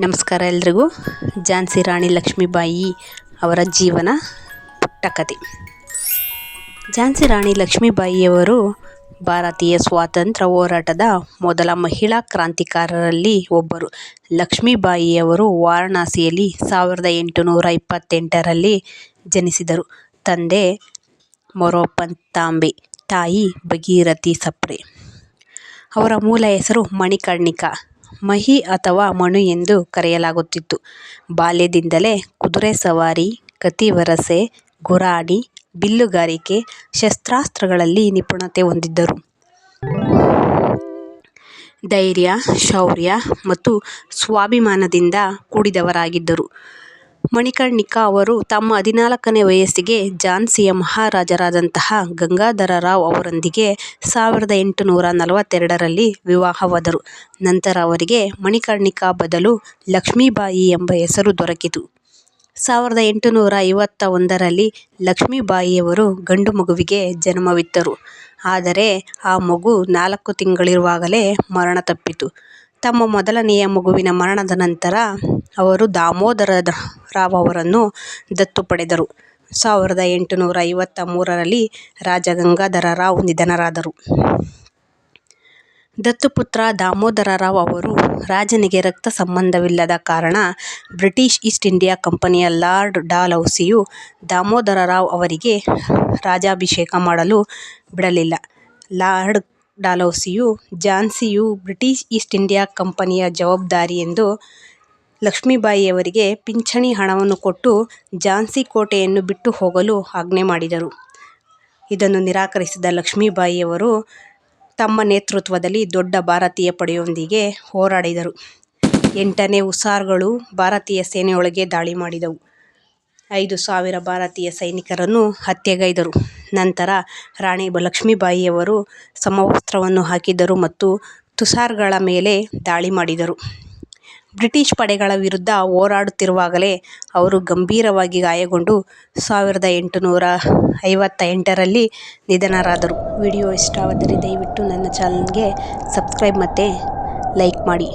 ನಮಸ್ಕಾರ ಎಲ್ರಿಗೂ. ಝಾನ್ಸಿ ರಾಣಿ ಲಕ್ಷ್ಮೀಬಾಯಿ ಅವರ ಜೀವನ ಪುಟ್ಟ ಕಥೆ ಝಾನ್ಸಿ ರಾಣಿ ಲಕ್ಷ್ಮೀಬಾಯಿಯವರು ಭಾರತೀಯ ಸ್ವಾತಂತ್ರ್ಯ ಹೋರಾಟದ ಮೊದಲ ಮಹಿಳಾ ಕ್ರಾಂತಿಕಾರರಲ್ಲಿ ಒಬ್ಬರು. ಲಕ್ಷ್ಮೀಬಾಯಿಯವರು ವಾರಣಾಸಿಯಲ್ಲಿ ಸಾವಿರದ ಎಂಟುನೂರ ಇಪ್ಪತ್ತೆಂಟರಲ್ಲಿ ಜನಿಸಿದರು. ತಂದೆ ಮೊರೋಪನ್ ತಾಂಬೆ ತಾಯಿ ಭಗೀರಥಿ ಸಪ್ರೆ. ಅವರ ಮೂಲ ಹೆಸರು ಮಣಿಕರ್ಣಿಕಾ. ಮಹಿ ಅಥವಾ ಮನು ಎಂದು ಕರೆಯಲಾಗುತ್ತಿತ್ತು. ಬಾಲ್ಯದಿಂದಲೇ ಕುದುರೆ ಸವಾರಿ ಕತ್ತಿವರಸೆ ಗುರಾಣಿ ಬಿಲ್ಲುಗಾರಿಕೆ, ಶಸ್ತ್ರಾಸ್ತ್ರಗಳಲ್ಲಿ ನಿಪುಣತೆ ಹೊಂದಿದ್ದರು. ಧೈರ್ಯ, ಶೌರ್ಯ ಮತ್ತು ಸ್ವಾಭಿಮಾನದಿಂದ ಕೂಡಿದವರಾಗಿದ್ದರು. ಮಣಿಕರ್ಣಿಕಾ ಅವರು ತಮ್ಮ ಹದಿನಾಲ್ಕನೇ ವಯಸ್ಸಿಗೆ ಝಾನ್ಸಿಯ ಮಹಾರಾಜರಾದಂತಹ ಗಂಗಾಧರರಾವ್ ಅವರೊಂದಿಗೆ ಸಾವಿರದ ಎಂಟುನೂರ ನಲವತ್ತೆರಡರಲ್ಲಿ ವಿವಾಹವಾದರು. ನಂತರ ಅವರಿಗೆ ಮಣಿಕರ್ಣಿಕಾ ಬದಲು ಲಕ್ಷ್ಮೀಬಾಯಿ ಎಂಬ ಹೆಸರು ದೊರಕಿತು. ಸಾವಿರದ ಎಂಟುನೂರ ಐವತ್ತ ಒಂದರಲ್ಲಿ ಲಕ್ಷ್ಮೀಬಾಯಿಯವರು ಗಂಡು ಮಗುವಿಗೆ ಜನ್ಮವಿತ್ತರು. ಆದರೆ ಆ ಮಗು ನಾಲ್ಕು ತಿಂಗಳಿರುವಾಗಲೇ ಮರಣತಪ್ಪಿತು ತಮ್ಮ ಮೊದಲನೆಯ ಮಗುವಿನ ಮರಣದ ನಂತರ ಅವರು ದಾಮೋದರ ರಾವ್ ಅವರನ್ನು ದತ್ತು ಪಡೆದರು. ಸಾವಿರದ ಎಂಟುನೂರ ಐವತ್ತ ಮೂರರಲ್ಲಿ ರಾಜ ಗಂಗಾಧರ ರಾವ್ ನಿಧನರಾದರು. ದತ್ತುಪುತ್ರ ದಾಮೋದರ ರಾವ್ ಅವರು ರಾಜನಿಗೆ ರಕ್ತ ಸಂಬಂಧವಿಲ್ಲದ ಕಾರಣ ಬ್ರಿಟಿಷ್ ಈಸ್ಟ್ ಇಂಡಿಯಾ ಕಂಪನಿಯ ಲಾರ್ಡ್ ಡಾಲೌಸಿಯು ದಾಮೋದರ ರಾವ್ ಅವರಿಗೆ ರಾಜಾಭಿಷೇಕ ಮಾಡಲು ಬಿಡಲಿಲ್ಲ. ಲಾರ್ಡ್ ಡಾಲ್ಹೌಸಿಯು ಝಾನ್ಸಿಯು ಬ್ರಿಟಿಷ್ ಈಸ್ಟ್ ಇಂಡಿಯಾ ಕಂಪನಿಯ ಜವಾಬ್ದಾರಿ ಎಂದು ಲಕ್ಷ್ಮೀಬಾಯಿಯವರಿಗೆ ಪಿಂಚಣಿ ಹಣವನ್ನು ಕೊಟ್ಟು ಝಾನ್ಸಿ ಕೋಟೆಯನ್ನು ಬಿಟ್ಟು ಹೋಗಲು ಆಜ್ಞೆ ಮಾಡಿದರು. ಇದನ್ನು ನಿರಾಕರಿಸಿದ ಲಕ್ಷ್ಮೀಬಾಯಿಯವರು ತಮ್ಮ ನೇತೃತ್ವದಲ್ಲಿ ದೊಡ್ಡ ಭಾರತೀಯ ಪಡೆಯೊಂದಿಗೆ ಹೋರಾಡಿದರು. ಎಂಟನೇ ಹುಸಾರ್ಗಳು ಭಾರತೀಯ ಸೇನೆಯೊಳಗೆ ದಾಳಿ ಮಾಡಿದವು. ಐದು ಸಾವಿರ ಭಾರತೀಯ ಸೈನಿಕರನ್ನು ಹತ್ಯೆಗೈದರು. ನಂತರ ರಾಣಿ ಲಕ್ಷ್ಮೀಬಾಯಿಯವರು ಸಮವಸ್ತ್ರವನ್ನು ಹಾಕಿದರು ಮತ್ತು ತುಸಾರ್ಗಳ ಮೇಲೆ ದಾಳಿ ಮಾಡಿದರು. ಬ್ರಿಟಿಷ್ ಪಡೆಗಳ ವಿರುದ್ಧ ಹೋರಾಡುತ್ತಿರುವಾಗಲೇ ಅವರು ಗಂಭೀರವಾಗಿ ಗಾಯಗೊಂಡು ಸಾವಿರದ ಎಂಟುನೂರ ಐವತ್ತ ಎಂಟರಲ್ಲಿ ನಿಧನರಾದರು. ವಿಡಿಯೋ ಇಷ್ಟವಾದರೆ ದಯವಿಟ್ಟು ನನ್ನ ಚಾನಲ್ಗೆ ಸಬ್ಸ್ಕ್ರೈಬ್ ಮತ್ತು ಲೈಕ್ ಮಾಡಿ.